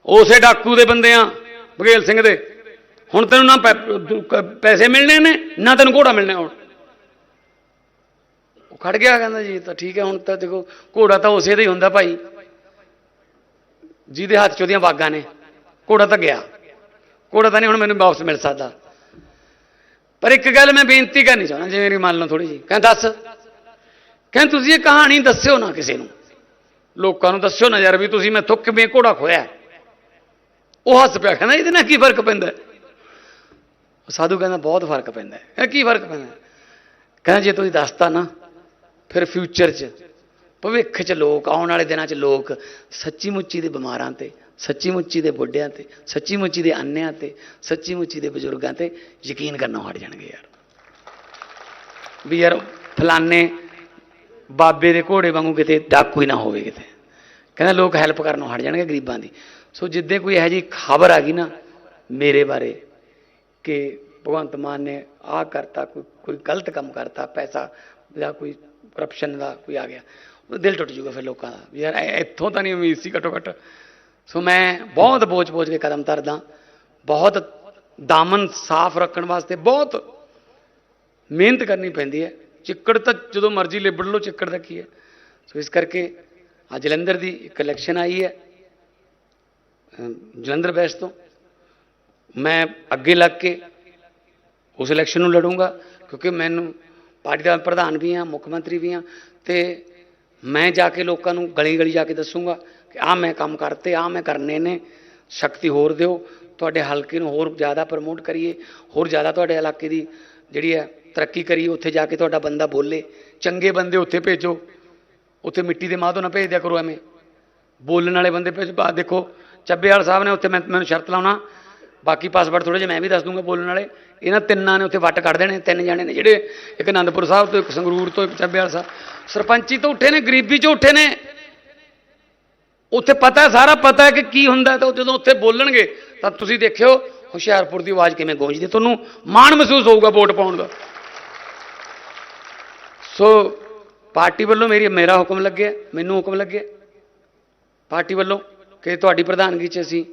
ਉਸੇ ਡਾਕੂ ਦੇ ਬੰਦੇ ਆ ਬਘੇਲ ਸਿੰਘ ਦੇ। ਹੁਣ ਤੈਨੂੰ ਨਾ ਪੈ- ਪੈਸੇ ਮਿਲਣੇ ਨੇ, ਨਾ ਤੈਨੂੰ ਘੋੜਾ ਮਿਲਣਾ ਹੁਣ। ਉਹ ਖੜ ਗਿਆ, ਕਹਿੰਦਾ ਜੀ ਤਾਂ ਠੀਕ ਹੈ, ਹੁਣ ਤਾਂ ਦੇਖੋ, ਘੋੜਾ ਤਾਂ ਉਸੇ ਦਾ ਹੀ ਹੁੰਦਾ ਭਾਈ। ਜਿਹਦੇ ਹੱਥ 'ਚ ਉਹਦੀਆਂ ਵਾਗਾਂ ਨੇ, ਘੋੜਾ ਤਾਂ ਗਿਆ। ਘੋੜਾ ਤਾਂ ਨਹੀਂ ਹੁਣ ਮੈਨੂੰ ਵਾਪਸ ਮਿਲ ਸਕਦਾ। ਪਰ ਇੱਕ ਗੱਲ ਮੈਂ ਬੇਨਤੀ ਕਰਨੀ ਚਾਹੁੰਦਾ, ਜੇ ਮੇਰੀ ਮੰਨ ਲਓ ਥੋੜੀ ਜੀ ਕਹਿੰਦਾ ਦੱਸ। ਕਹਿੰਦਾ ਤੁਸੀਂ ਇਹ ਕਹਾਣੀ ਦੱਸਿਓ ਨਾ ਕਿਸੇ ਨੂੰ। ਲੋਕਾਂ ਨੂੰ ਦੱਸਿਓ ਨਾ ਯਾਰ ਵੀ ਤੁਸੀਂ ਮੈਥੋਂ ਕਿਵੇਂ ਘੋੜਾ ਖੋਇਆ ਉਹ ਹੱਸ ਪਿਆ, ਕਹਿੰਦਾ ਇਹਦੇ ਨਾਲ ਕੀ ਫ਼ਰਕ ਪੈਂਦਾ? ਸਾਧੂ ਕਹਿੰਦਾ ਬਹੁਤ ਫ਼ਰਕ ਪੈਂਦਾ। ਹੈ ਕਹਿੰਦਾ ਕੀ ਫ਼ਰਕ ਪੈਂਦਾ? ਕਹਿੰਦਾ ਜੇ ਤੁਸੀਂ ਦੱਸਤਾ ਨਾ, ਫਿਰ ਫਿਊਚਰ 'ਚ, ਭਵਿੱਖ 'ਚ ਲੋਕ, ਆਉਣ ਵਾਲੇ ਦਿਨਾਂ 'ਚ ਲੋਕ ਸੱਚੀ ਮੁੱਚੀ ਦੇ ਬਿਮਾਰਾਂ ਤੇ ਸੱਚੀ ਮੁੱਚੀ ਦੇ ਬੁੱਢਿਆਂ ਤੇ ਸੱਚੀ ਮੁੱਚੀ ਦੇ ਅੰਨਿਆਂ ਤੇ ਸੱਚੀ ਮੁੱਚੀ ਦੇ ਬਜ਼ੁਰਗਾਂ ਤੇ ਯਕੀਨ ਕਰਨਾ ਹਟ ਜਾਣਗੇ ਯਾਰ। ਵੀ ਯਾਰ ਫਲਾਨੇ ਬਾਬੇ ਦੇ ਘੋੜੇ ਵਾਂਗੂ ਕਿਤੇ ਡਾਕੂ ਹੀ ਨਾ ਹੋਵੇ ਕਿਤੇ। ਕਹਿੰਦਾ ਲੋਕ ਹੈਲਪ ਕਰਨੋਂ ਹਟ ਜਾਣਗੇ ਗਰੀਬਾਂ ਦੀ। ਸੋ ਜਿੱਦੇ ਕੋਈ ਇਹੋ ਜੀ ਖਬਰ ਆ ਗਈ ਨਾ ਮੇਰੇ ਬਾਰੇ ਕਿ ਭਗਵੰਤ ਮਾਨ ਨੇ ਆਹ ਕਰਤਾ, ਕੋਈ ਕੋਈ ਗਲਤ ਕੰਮ ਕਰਤਾ, ਪੈਸਾ ਜਾਂ ਕੋਈ ਕਰਪਸ਼ਨ ਦਾ ਕੋਈ ਆ ਗਿਆ ਉਹ ਦਿਲ ਟੁੱਟ ਜੂਗਾ ਫਿਰ ਲੋਕਾਂ ਦਾ। ਵੀ ਯਾਰ ਇੱਥੋਂ ਤਾਂ ਨਹੀਂ ਉਮੀਦ ਸੀ ਘੱਟੋ ਘੱਟ ਸੋ ਮੈਂ ਬਹੁਤ ਬੋਝ-ਬੋਝ ਕੇ ਕਦਮ ਤਰਦਾ ਬਹੁਤ ਦਾਮਨ ਸਾਫ਼ ਰੱਖਣ ਵਾਸਤੇ, ਬਹੁਤ ਮਿਹਨਤ ਕਰਨੀ ਪੈਂਦੀ ਹੈ। ਚਿੱਕੜ ਤਾਂ ਜਦੋਂ ਮਰਜ਼ੀ ਲਿਬੜ ਲਓ, ਚਿੱਕੜ ਦਾ ਕੀ ਹੈ? ਸੋ ਇਸ ਕਰਕੇ ਆ ਜਲੰਧਰ ਦੀ ਇੱਕ ਇਲੈਕਸ਼ਨ ਆਈ ਹੈ ਜਲੰਧਰ ਵੈਸਟ ਤੋਂ। ਮੈਂ ਅੱਗੇ ਲੱਗ ਕੇ ਉਸ ਇਲੈਕਸ਼ਨ ਨੂੰ ਲੜੂੰਗਾ, ਕਿਉਂਕਿ ਮੈਨੂੰ ਪਾਰਟੀ ਦਾ ਪ੍ਰਧਾਨ ਵੀ ਹਾਂ, ਮੁੱਖ ਮੰਤਰੀ ਵੀ ਹਾਂ, ਤੇ ਮੈਂ ਜਾ ਕੇ ਲੋਕਾਂ ਨੂੰ ਗਲੀ ਗਲੀ ਜਾ ਕੇ ਦੱਸੂੰਗਾ ਕਿ ਆਹ ਮੈਂ ਕੰਮ ਕਰਤੇ, ਆਹ ਮੈਂ ਕਰਨੇ ਨੇ। ਸ਼ਕਤੀ ਹੋਰ ਦਿਓ, ਤੁਹਾਡੇ ਹਲਕੇ ਨੂੰ ਹੋਰ ਜ਼ਿਆਦਾ ਪ੍ਰਮੋਟ ਕਰੀਏ, ਹੋਰ ਜ਼ਿਆਦਾ ਤੁਹਾਡੇ ਇਲਾਕੇ ਦੀ ਜਿਹੜੀ ਹੈ ਤਰੱਕੀ ਕਰੀਏ, ਉੱਥੇ ਜਾ ਕੇ ਤੁਹਾਡਾ ਬੰਦਾ ਬੋਲੇ। ਚੰਗੇ ਬੰਦੇ ਉੱਥੇ ਭੇਜੋ, ਉੱਥੇ ਮਿੱਟੀ ਦੇ ਮਾਧੋ ਨਾ ਭੇਜ ਦਿਆ ਕਰੋ ਐਵੇਂ। ਬੋਲਣ ਵਾਲੇ ਬੰਦੇ ਭੇਜ ਬਾ ਦੇਖੋ, ਚੱਬੇਵਾਲ ਸਾਹਿਬ ਨੇ ਉੱਥੇ ਮੈਂ, ਮੈਨੂੰ ਸ਼ਰਤ ਲਾਉਣਾ। ਬਾਕੀ ਪਾਸਵਰਡ ਥੋੜੇ ਜਿਹਾ ਮੈਂ ਵੀ ਦੱਸ ਦੂੰਗਾ ਬੋਲਣ ਵਾਲੇ। ਇਹਨਾਂ ਤਿੰਨਾਂ ਨੇ ਉੱਥੇ ਵੱਟ ਕੱਢ ਦੇਣੇ, ਤਿੰਨ ਜਾਣੇ ਨੇ ਜਿਹੜੇ ਇੱਕ ਅਨੰਦਪੁਰ ਸਾਹਿਬ ਤੋਂ, ਇੱਕ ਸੰਗਰੂਰ ਤੋਂ, ਇੱਕ ਚੱਬੇਵਾਲ ਸਾਹਿਬ। ਸਰਪੰਚੀ ਤੋਂ ਉੱਠੇ ਨੇ, ਗਰੀਬੀ ਚੋਂ ਉੱਠੇ ਨੇ। ਉੱਥੇ ਪਤਾ ਹੈ, ਸਾਰਾ ਪਤਾ ਹੈ ਕਿ ਕੀ ਹੁੰਦਾ ਤਾਂ ਉਹ ਜਦੋਂ ਉੱਥੇ ਬੋਲਣਗੇ ਤਾਂ ਤੁਸੀਂ ਦੇਖਿਓ ਹੁਸ਼ਿਆਰਪੁਰ ਦੀ ਆਵਾਜ਼ ਕਿਵੇਂ ਗੂੰਜਦੀ ਤੁਹਾਨੂੰ ਮਾਣ ਮਹਿਸੂਸ ਹੋਊਗਾ ਵੋਟ ਪਾਉਣ ਦਾ। ਸੋ ਪਾਰਟੀ ਵੱਲੋਂ ਮੇਰੀ ਮੇਰਾ ਹੁਕਮ ਲੱਗਿਆ ਮੈਨੂੰ ਹੁਕਮ ਲੱਗਿਆ। ਪਾਰਟੀ ਵੱਲੋਂ ਕਿ ਤੁਹਾਡੀ ਪ੍ਰਧਾਨਗੀ 'ਚ ਅਸੀਂ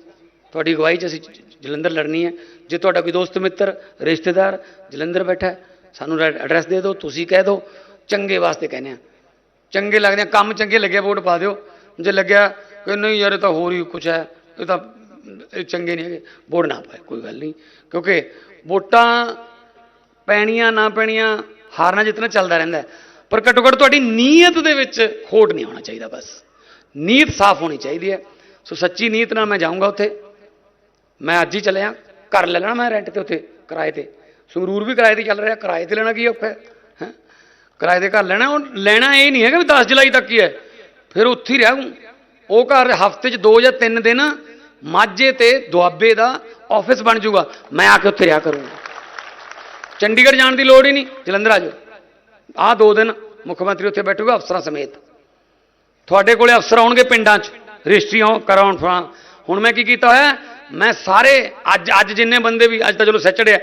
ਤੁਹਾਡੀ ਅਗਵਾਈ 'ਚ ਅਸੀਂ ਜਲੰਧਰ ਲੜਨੀ ਹੈ। ਜੇ ਤੁਹਾਡਾ ਕੋਈ ਦੋਸਤ ਮਿੱਤਰ ਰਿਸ਼ਤੇਦਾਰ ਜਲੰਧਰ ਬੈਠਾ ਸਾਨੂੰ ਐਡਰੈਸ ਦੇ ਦਿਓ ਤੁਸੀਂ ਕਹਿ ਦਿਓ ਚੰਗੇ ਵਾਸਤੇ ਕਹਿੰਦੇ ਆ ਚੰਗੇ ਲੱਗਦੇ ਆ ਕੰਮ ਚੰਗੇ ਲੱਗੇ ਵੋਟ ਪਾ ਦਿਓ। ਜੇ ਲੱਗਿਆ ਕਿ ਨਹੀਂ ਯਾਰ ਇਹ ਤਾਂ ਹੋਰ ਹੀ ਕੁਝ ਹੈ, ਇਹ ਤਾਂ ਇਹ ਚੰਗੇ ਨਹੀਂ ਹੈਗੇ, ਵੋਟ ਨਾ ਪਾਏ, ਕੋਈ ਗੱਲ ਨਹੀਂ। ਕਿਉਂਕਿ ਵੋਟਾਂ ਪੈਣੀਆਂ, ਨਾ ਪੈਣੀਆਂ, ਹਾਰਨਾ ਜਿੱਤਣਾ ਚੱਲਦਾ ਰਹਿੰਦਾ ਪਰ ਘੱਟੋ ਘੱਟ ਤੁਹਾਡੀ ਨੀਅਤ ਦੇ ਵਿੱਚ ਖੋਟ ਨਹੀਂ ਹੋਣਾ ਚਾਹੀਦਾ ਬਸ। ਨੀਅਤ ਸਾਫ਼ ਹੋਣੀ ਚਾਹੀਦੀ ਹੈ। ਸੋ ਸੱਚੀ ਨੀਅਤ ਨਾਲ ਮੈਂ ਜਾਊਂਗਾ ਉੱਥੇ। ਮੈਂ ਅੱਜ ਹੀ ਚੱਲਿਆ, ਘਰ ਲੈ ਲੈਣਾ ਮੈਂ ਰੈਂਟ ਤੇ ਉੱਥੇ, ਕਿਰਾਏ ਤੇ। ਸੰਗਰੂਰ ਵੀ ਕਿਰਾਏ ਤੇ ਚੱਲ ਰਿਹਾ, ਕਿਰਾਏ ਤੇ ਲੈਣਾ ਕੀ ਔਖਾ ਹੈ, ਹੈਂ? ਕਿਰਾਏ ਦੇ ਘਰ ਲੈਣਾ, ਉਹ ਲੈਣਾ ਇਹ ਨਹੀਂ ਹੈਗਾ ਵੀ 10 ਜੁਲਾਈ ਤੱਕ ਹੀ ਹੈ। ਫਿਰ ਉੱਥੇ ਹੀ ਰਹੂੰ ਉਹ ਘਰ ਹਫ਼ਤੇ 'ਚ 2 ਜਾਂ 3 ਦਿਨ ਮਾਝੇ ਤੇ ਦੁਆਬੇ ਦਾ ਆਫਿਸ ਬਣ ਜਾਊਗਾ। ਮੈਂ ਆ ਕੇ ਉੱਥੇ ਰਿਹਾ ਕਰੂੰਗਾ। ਚੰਡੀਗੜ੍ਹ ਜਾਣ ਦੀ ਲੋੜ ਹੀ ਨਹੀਂ। ਜਲੰਧਰ ਆ ਜਾਓ। ਆਹ ਦੋ ਦਿਨ ਮੁੱਖ ਮੰਤਰੀ ਉੱਥੇ ਬੈਠੂਗਾ ਅਫਸਰਾਂ ਸਮੇਤ। ਤੁਹਾਡੇ ਕੋਲੇ ਅਫਸਰ ਆਉਣਗੇ ਪਿੰਡਾਂ 'ਚ। ਰਜਿਸਟਰੀਆਂ ਕਰਾਉਣ ਫਰਾਂ ਹੁਣ ਮੈਂ ਕੀ ਕੀਤਾ ਹੋਇਆ? ਮੈਂ ਸਾਰੇ ਅੱਜ ਅੱਜ ਜਿੰਨੇ ਬੰਦੇ ਵੀ, ਅੱਜ ਤਾਂ ਚਲੋ ਸੈਚਰਡੇ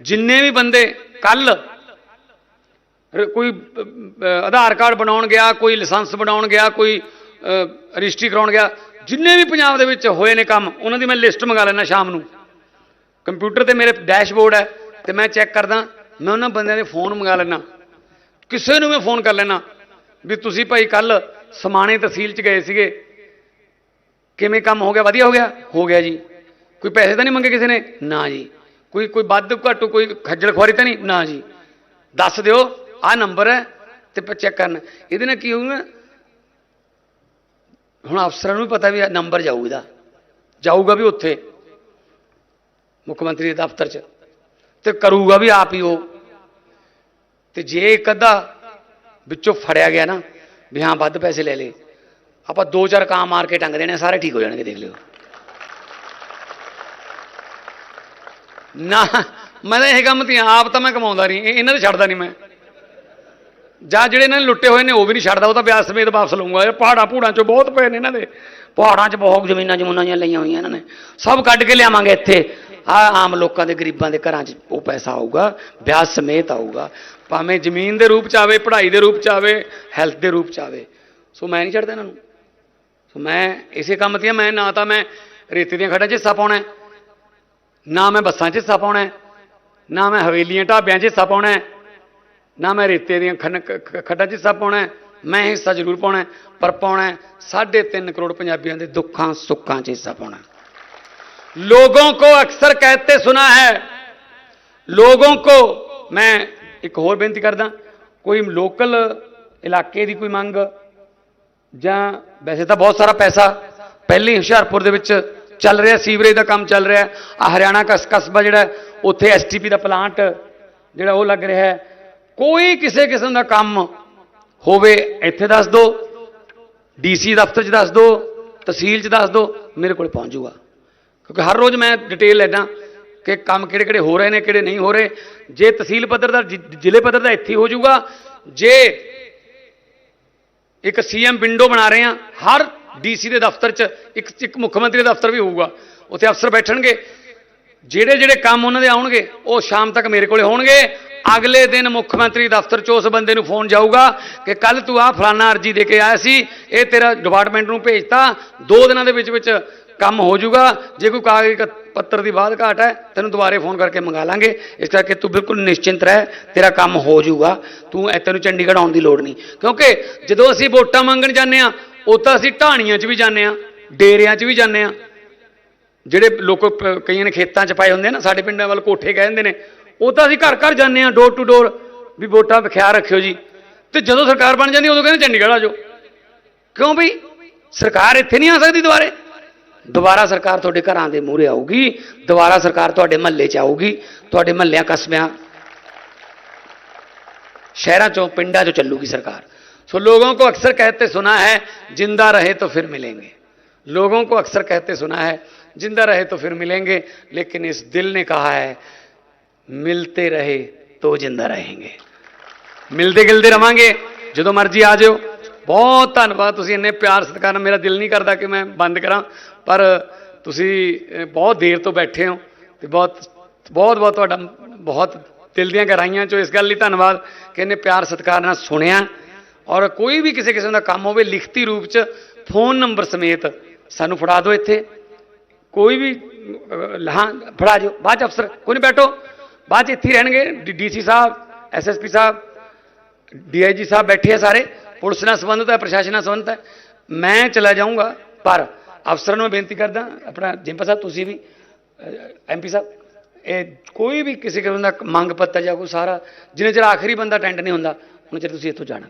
ਜਿੰਨੇ ਵੀ ਬੰਦੇ ਕੱਲ ਕੋਈ ਆਧਾਰ ਕਾਰਡ ਬਣਾਉਣ ਗਿਆ, ਕੋਈ ਲਾਇਸੈਂਸ ਬਣਾਉਣ ਗਿਆ, ਕੋਈ ਰਜਿਸਟਰੀ ਕਰਾਉਣ ਗਿਆ, ਜਿੰਨੇ ਵੀ ਪੰਜਾਬ ਦੇ ਵਿੱਚ ਹੋਏ ਨੇ ਕੰਮ, ਉਹਨਾਂ ਦੀ ਮੈਂ ਲਿਸਟ ਮੰਗਾ ਲੈਣਾ ਸ਼ਾਮ ਨੂੰ। ਕੰਪਿਊਟਰ ਤੇ ਮੇਰੇ ਡੈਸ਼ਬੋਰਡ ਹੈ, ਤੇ ਮੈਂ ਚੈੱਕ ਕਰਦਾ, ਮੈਂ ਉਹਨਾਂ ਬੰਦਿਆਂ ਦੇ ਫੋਨ ਮੰਗਾ ਲੈਣਾ ਕਿਸੇ ਨੂੰ ਵੀ ਫੋਨ ਕਰ ਲੈਣਾ ਵੀ ਤੁਸੀਂ ਭਾਈ ਕੱਲ ਸਮਾਣੇ ਤਹਿਸੀਲ ਚ ਗਏ ਸੀਗੇ। ਕਿਵੇਂ ਕੰਮ ਹੋ ਗਿਆ? ਵਧੀਆ ਹੋ ਗਿਆ? ਹੋ ਗਿਆ ਜੀ। ਕੋਈ ਪੈਸੇ ਤਾਂ ਨਹੀਂ ਮੰਗੇ ਕਿਸੇ ਨੇ? ਨਾ ਜੀ। ਕੋਈ ਕੋਈ ਵੱਧ ਘੱਟ ਕੋਈ ਖੱਜਲ ਖੁਆਰੀ ਤਾਂ ਨਹੀਂ? ਨਾ ਜੀ। ਦੱਸ ਦਿਓ। ਆਹ ਨੰਬਰ ਹੈ ਤੇ ਚੈੱਕ ਕਰਨ। ਇਹਦੇ ਨਾਲ ਕੀ ਹੋਊਗਾ? ਹੁਣ ਅਫਸਰਾਂ ਨੂੰ ਵੀ ਪਤਾ ਵੀ ਨੰਬਰ ਜਾਊ ਇਹਦਾ। ਜਾਊਗਾ ਵੀ ਉੱਥੇ, ਮੁੱਖ ਮੰਤਰੀ ਦੇ ਦਫ਼ਤਰ 'ਚ। ਤੇ ਕਰੂਗਾ ਵੀ ਆਪ ਹੀ ਉਹ। ਤੇ ਜੇ ਇੱਕ ਅੱਧਾ ਵਿੱਚੋਂ ਫੜਿਆ ਗਿਆ ਨਾ, ਵੀ ਹਾਂ ਵੱਧ ਪੈਸੇ ਲੈ ਲੇ ਆਪਾਂ ਦੋ ਚਾਰ ਕਾਮ ਮਾਰ ਕੇ ਟੰਗ ਦੇਣੇ ਸਾਰੇ ਠੀਕ ਹੋ ਜਾਣਗੇ, ਦੇਖ ਲਿਓ। ਨਾ, ਮੈਂ ਤਾਂ ਇਹ ਕੰਮ ਤੇ ਆਪ ਤਾਂ ਮੈਂ ਕਮਾਉਂਦਾ ਨਹੀਂ ਇਹਨਾਂ ਦੇ ਛੱਡਦਾ ਨਹੀਂ ਮੈਂ। ਜਾਂ ਜਿਹੜੇ ਇਹਨਾਂ ਨੇ ਲੁੱਟੇ ਹੋਏ ਨੇ, ਉਹ ਵੀ ਨਹੀਂ ਛੱਡਦਾ, ਉਹ ਤਾਂ ਵਿਆਸ ਸਮੇਤ ਵਾਪਸ ਲਊਂਗਾ। ਇਹ ਪਹਾੜਾਂ ਪੂੜਾਂ ਚੋਂ ਬਹੁਤ ਪਏ ਨੇ ਇਹਨਾਂ ਦੇ। ਪਹਾੜਾਂ 'ਚ ਬਹੁਤ ਜ਼ਮੀਨਾਂ ਜਮੂਨਾਂ ਜੀਆਂ ਲਈਆਂ ਹੋਈਆਂ ਇਹਨਾਂ ਨੇ। ਸਭ ਕੱਢ ਕੇ ਲਿਆਵਾਂਗੇ ਇੱਥੇ। ਆ ਆਮ ਲੋਕਾਂ ਦੇ, ਗਰੀਬਾਂ ਦੇ ਘਰਾਂ 'ਚ ਉਹ ਪੈਸਾ ਆਊਗਾ ਵਿਆਸ ਸਮੇਤ ਆਊਗਾ। ਭਾਵੇਂ ਜ਼ਮੀਨ ਦੇ ਰੂਪ 'ਚ ਆਵੇ, ਪੜ੍ਹਾਈ ਦੇ ਰੂਪ 'ਚ ਆਵੇ, ਹੈਲਥ ਦੇ ਰੂਪ 'ਚ ਆਵੇ। ਸੋ ਮੈਂ ਨਹੀਂ ਛੱਡਦਾ ਇਹਨਾਂ ਨੂੰ। ਸੋ ਮੈਂ ਇਸੇ ਕੰਮ ਤੇ ਮੈਂ ਨਾ ਤਾਂ ਮੈਂ ਰੇਤੇ ਦੀਆਂ ਖੱਡਾਂ 'ਚ ਹਿੱਸਾ ਪਾਉਣਾ ਨਾ ਮੈਂ ਬੱਸਾਂ 'ਚ ਹਿੱਸਾ ਪਾਉਣਾ ਨਾ ਮੈਂ ਹਵੇਲੀਆਂ ਢਾਬਿਆਂ 'ਚ ਹਿੱਸਾ ਪਾਉਣਾ ਨਾ ਮੈਂ ਰੇਤੇ ਦੀਆਂ ਖਨ- ਖ- ਖ- ਖੱਡਾਂ 'ਚ ਹਿੱਸਾ ਪਾਉਣਾ ਹੈ, ਮੈਂ ਹਿੱਸਾ ਜ਼ਰੂਰ ਪਾਉਣਾ ਹੈ, ਪਰ ਪਾਉਣਾ ਹੈ 3.5 ਕਰੋੜ ਪੰਜਾਬੀਆਂ ਦੇ ਦੁੱਖਾਂ ਸੁੱਖਾਂ 'ਚ ਹਿੱਸਾ ਪਾਉਣਾ है। लोगों को अक्सर कहते सुना है ਲੋਗੋं को मैं ਇੱਕ ਹੋਰ ਬੇਨਤੀ ਕਰਦਾ ਕੋਈ ਲੋਕਲ ਇਲਾਕੇ ਦੀ ਕੋਈ ਮੰਗ ਜਾਂ ਵੈਸੇ ਤਾਂ ਬਹੁਤ ਸਾਰਾ ਪੈਸਾ ਪਹਿਲੇ ਹੀ ਹੁਸ਼ਿਆਰਪੁਰ ਦੇ ਵਿੱਚ ਚੱਲ ਰਿਹਾ ਸੀਵਰੇਜ ਦਾ ਕੰਮ ਚੱਲ ਰਿਹਾ ਆ ਹਰਿਆਣਾ ਕਸ ਕਸਬਾ ਜਿਹੜਾ ਹੈ, ਉੱਥੇ ਐਸਟੀਪੀ ਦਾ ਪਲਾਂਟ ਜਿਹੜਾ ਉਹ ਲੱਗ ਰਿਹਾ ਹੈ ਕੋਈ ਕਿਸੇ ਕਿਸਮ ਦਾ ਕੰਮ ਹੋਵੇ, ਇੱਥੇ ਦੱਸ ਦਿਓ ਡੀਸੀ ਦਫ਼ਤਰ 'ਚ ਦੱਸ ਦਿਓ ਤਹਿਸੀਲ 'ਚ ਦੱਸ ਦਿਓ ਮੇਰੇ ਕੋਲ ਪਹੁੰਚ ਜਾਊਗਾ। ਕਿਉਂਕਿ ਹਰ ਰੋਜ਼ ਮੈਂ ਡਿਟੇਲ ਲੈਣਾ ਕਿ ਕੰਮ ਕਿਹੜੇ ਕਿਹੜੇ ਹੋ ਰਹੇ ਨੇ, ਕਿਹੜੇ ਨਹੀਂ ਹੋ ਰਹੇ। ਜੇ ਤਹਿਸੀਲ ਪੱਧਰ ਦਾ, ਜ਼ਿ- ਜ਼ਿਲ੍ਹੇ ਪੱਧਰ ਦਾ ਇੱਥੇ ਹੀ ਹੋ ਜਾਊਗਾ, ਜੇ ਇੱਕ ਸੀਐਮ ਵਿੰਡੋ ਬਣਾ ਰਹੇ ਆ ਹਰ ਡੀਸੀ ਦੇ ਦਫ਼ਤਰ 'ਚ, ਇੱਕ ਇੱਕ ਮੁੱਖ ਮੰਤਰੀ ਦਾ ਦਫ਼ਤਰ ਵੀ ਹੋਊਗਾ, ਉੱਥੇ ਅਫਸਰ ਬੈਠਣਗੇ। ਜਿਹੜੇ ਜਿਹੜੇ ਕੰਮ ਉਹਨਾਂ ਦੇ ਆਉਣਗੇ, ਉਹ ਸ਼ਾਮ ਤੱਕ ਮੇਰੇ ਕੋਲੇ ਹੋਣਗੇ ਅਗਲੇ ਦਿਨ ਮੁੱਖ ਮੰਤਰੀ ਦਫ਼ਤਰ 'ਚ ਉਸ ਬੰਦੇ ਨੂੰ ਫੋਨ ਜਾਊਗਾ ਕਿ ਕੱਲ ਤੂੰ ਆਹ ਫਲਾਨਾ ਅਰਜੀ ਦੇ ਕੇ ਆਇਆ ਸੀ, ਇਹ ਤੇਰਾ ਡਿਪਾਰਟਮੈਂਟ ਨੂੰ ਭੇਜਤਾ, ਦੋ ਦਿਨਾਂ ਦੇ ਵਿੱਚ ਵਿੱਚ ਕੰਮ ਹੋ ਜਾਊਗਾ, ਜੇ ਕੋਈ ਕਾਗਜ਼ ਪੱਤਰ ਦੀ ਬਾਤ ਘਾਟ ਹੈ, ਤੈਨੂੰ ਦੁਬਾਰੇ ਫੋਨ ਕਰਕੇ ਮੰਗਾ ਲਾਂਗੇ। ਇਸ ਕਰਕੇ ਤੂੰ ਬਿਲਕੁਲ ਨਿਸ਼ਚਿੰਤ ਰਹਿ, ਤੇਰਾ ਕੰਮ ਹੋ ਜਾਊਗਾ। ਤੂੰ ਇਹ ਤੈਨੂੰ ਚੰਡੀਗੜ੍ਹ ਆਉਣ ਦੀ ਲੋੜ ਨਹੀਂ। ਕਿਉਂਕਿ ਜਦੋਂ ਅਸੀਂ ਵੋਟਾਂ ਮੰਗਣ ਜਾਂਦੇ ਆ ਉਹ ਤਾਂ ਅਸੀਂ ਢਾਣੀਆਂ 'ਚ ਵੀ ਜਾਂਦੇ ਆ ਡੇਰਿਆਂ 'ਚ ਵੀ ਜਾਂਦੇ ਆ ਜਿਹੜੇ ਲੋਕ ਕਈਆਂ ਨੇ ਖੇਤਾਂ 'ਚ ਪਾਏ ਹੁੰਦੇ ਆ ਨਾ, ਸਾਡੇ ਪਿੰਡਾਂ ਵੱਲ ਕੋਠੇ ਕਹਿੰਦੇ ਨੇ ਉਹ ਤਾਂ ਅਸੀਂ ਘਰ ਘਰ ਜਾਂਦੇ ਆ ਡੋਰ ਟੂ ਡੋਰ ਵੀ ਵੋਟਾਂ ਦਾ ਖਿਆਲ ਰੱਖਿਓ ਜੀ ਤੇ ਜਦੋਂ ਸਰਕਾਰ ਬਣ ਜਾਂਦੀ ਉਦੋਂ ਕਹਿੰਦੇ ਚੰਡੀਗੜ੍ਹ ਆ ਜਾਓ ਕਿਉਂ ਵੀ ਸਰਕਾਰ ਇੱਥੇ ਨਹੀਂ ਆ ਸਕਦੀ ਦੁਬਾਰੇ ਦੁਬਾਰਾ ਸਰਕਾਰ ਤੁਹਾਡੇ ਘਰਾਂ ਦੇ ਮੂਹਰੇ ਆਊਗੀ ਦੁਬਾਰਾ ਸਰਕਾਰ ਤੁਹਾਡੇ ਮਹੱਲੇ 'ਚ ਆਊਗੀ ਤੁਹਾਡੇ ਮਹੱਲਿਆਂ ਕਸਬਿਆਂ शहरों चो पिंडा जो चलूगी सरकार सो लोगों को अक्सर कहते सुना है जिंदा रहे तो फिर मिलेंगे लोगों को अक्सर कहते सुना है जिंदा रहे तो फिर मिलेंगे लेकिन इस दिल ने कहा है ਮਿਲਤੇ ਰਹੇ ਤੋ ਜਿੰਦਾ ਰਹੇਗੇ। ਮਿਲਦੇ ਗਿਲਦੇ ਰਵਾਂਗੇ, ਜਦੋਂ ਮਰਜ਼ੀ ਆ ਜਿਓ। ਬਹੁਤ ਧੰਨਵਾਦ, ਤੁਸੀਂ ਇੰਨੇ ਪਿਆਰ ਸਤਿਕਾਰ ਨਾਲ ਮੇਰਾ ਦਿਲ ਨਹੀਂ ਕਰਦਾ ਕਿ ਮੈਂ ਬੰਦ ਕਰਾਂ, ਪਰ ਤੁਸੀਂ ਬਹੁਤ ਦੇਰ ਤੋਂ ਬੈਠੇ ਹੋ ਤੇ ਬਹੁਤ ਬਹੁਤ ਬਹੁਤ ਤੁਹਾਡਾ ਬਹੁਤ ਦਿਲ ਦੀਆਂ ਗਹਿਰਾਈਆਂ ਚੋਂ ਇਸ ਗੱਲ ਲਈ ਧੰਨਵਾਦ ਕਿ ਇੰਨੇ ਪਿਆਰ ਸਤਿਕਾਰ ਨਾਲ ਸੁਣਿਆ। ਔਰ ਕੋਈ ਵੀ ਕਿਸੇ ਕਿਸਮ ਦਾ ਕੰਮ ਹੋਵੇ ਲਿਖਤੀ ਰੂਪ 'ਚ, ਫੋਨ ਨੰਬਰ ਸਮੇਤ ਸਾਨੂੰ ਫੜਾ ਦਿਓ ਇੱਥੇ। ਕੋਈ ਵੀ ਹਾਂ ਫੜਾ ਦਿਓ। ਬਾਅਦ ਅਫਸਰ, ਕੋਈ ਨਹੀਂ ਬੈਠੋ। ਬਾਅਦ ਚ ਇੱਥੇ ਹੀ ਰਹਿਣਗੇ ਡੀਸੀ ਸਾਹਿਬ ਐਸਐਸਪੀ ਸਾਹਿਬ ਡੀਆਈਜੀ ਸਾਹਿਬ ਬੈਠੇ ਆ ਸਾਰੇ, ਪੁਲਿਸ ਨਾਲ ਸੰਬੰਧਿਤ ਹੈ, ਪ੍ਰਸ਼ਾਸਨ ਨਾਲ ਸੰਬੰਧਿਤ ਹੈ। ਮੈਂ ਚਲਾ ਜਾਊਂਗਾ, ਪਰ ਅਫਸਰਾਂ ਨੂੰ ਬੇਨਤੀ ਕਰਦਾ, ਆਪਣਾ ਜਿੰਪਾ ਸਾਹਿਬ, ਤੁਸੀਂ ਵੀ ਐਮਪੀ ਸਾਹਿਬ, ਇਹ ਕੋਈ ਵੀ ਕਿਸੇ ਕਿਸਮ ਦਾ ਮੰਗ ਪੱਤਰ ਜਾਂ ਕੋਈ ਸਾਰਾ, ਜਿੰਨੇ ਚਿਰ ਆਖਰੀ ਬੰਦਾ ਅਟੈਂਡ ਨਹੀਂ ਹੁੰਦਾ, ਉਹਨਾਂ ਚਿਰ ਤੁਸੀਂ ਇੱਥੋਂ ਜਾਣਾ।